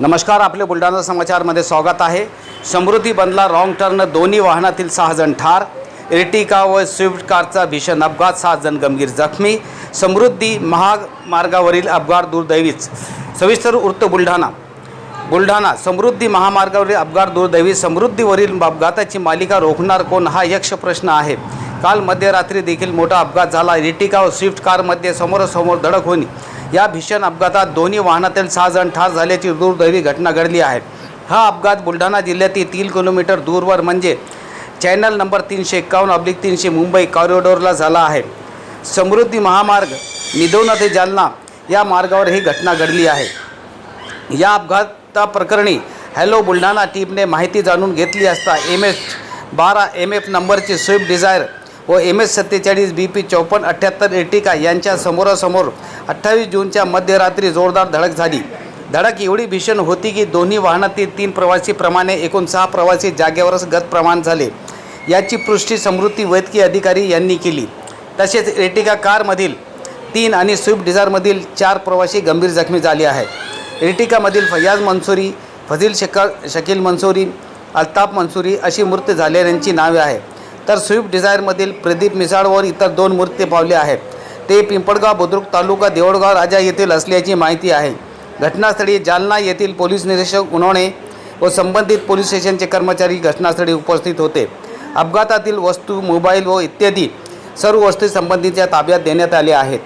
नमस्कार आपले बुलढाणा समाचारमध्ये स्वागत आहे. समृद्धी बनला रॉंग टर्न दोन्ही वाहनातील सहा जण ठार एर्टिका व स्विफ्ट कारचा भीषण अपघात सात जण गंभीर जखमी. समृद्धी महामार्गावरील अपघात दुर्दैवीच. सविस्तर वृत्त बुलढाणा. बुलढाणा समृद्धी महामार्गावरील अपघात दुर्दैवी. समृद्धीवरील अपघाताची मालिका रोखणार कोण हा यक्ष प्रश्न आहे. काल मध्यरात्री देखील मोठा अपघात झाला. इर्टिका व स्विफ्ट कारमध्ये समोरासमोर धडक होणे. या भीषण अपघातात दोन्ही वाहनातील सहा जण ठार झाल्याची दुर्दैवी घटना घडली आहे. हा अपघात बुलढाणा जिल्ह्यातील तीन किलोमीटर दूरवर म्हणजे चॅनल नंबर तीनशे एक्कावन्न अब्लिक तीनशे मुंबई कॉरिडोरला झाला आहे. समृद्धी महामार्ग निधोना ते जालना या मार्गावर ही घटना घडली आहे. या अपघाताप्रकरणी हॅलो बुलढाणा टीमने माहिती जाणून घेतली असता एम एच बारा एम एफ नंबरची स्विफ्ट डिझायर व एम एस सत्तेचाळीस बी पी चौपन्न अठ्ठ्याहत्तर एर्टिका यांच्या समोरासमोर अठ्ठावीस जूनच्या मध्यरात्री जोरदार धडक झाली. धडक एवढी भीषण होती की दोन्ही वाहनातील तीन प्रवासीप्रमाणे एकूण सहा प्रवासी जागेवरच गतप्रमाण झाले. याची पुष्टी समृद्धी वैद्यकीय अधिकारी यांनी केली. तसेच एर्टिका कारमधील तीन आणि स्विफ्ट डिझायरमधील चार प्रवासी गंभीर जखमी झाले आहेत. एर्टिकामधील फयाज मंसुरी फजील शेखर शकील मंसुरी अल्ताफ मंसुरी अशी मृत्यू झालेल्यांची नावे आहे तर स्विफ्ट डिझायरमधील प्रदीप मिसाळवर इतर दोन मूर्ती पावले आहेत. ते पिंपळगाव बुद्रुक तालुका देवळगाव राजा येथील असल्याची माहिती आहे. घटनास्थळी जालना येथील पोलीस निरीक्षक उन्होणे व संबंधित पोलीस स्टेशनचे कर्मचारी घटनास्थळी उपस्थित होते. अपघातातील वस्तू मोबाईल व इत्यादी सर्व वस्तू संबंधीच्या ताब्यात देण्यात आल्या आहेत.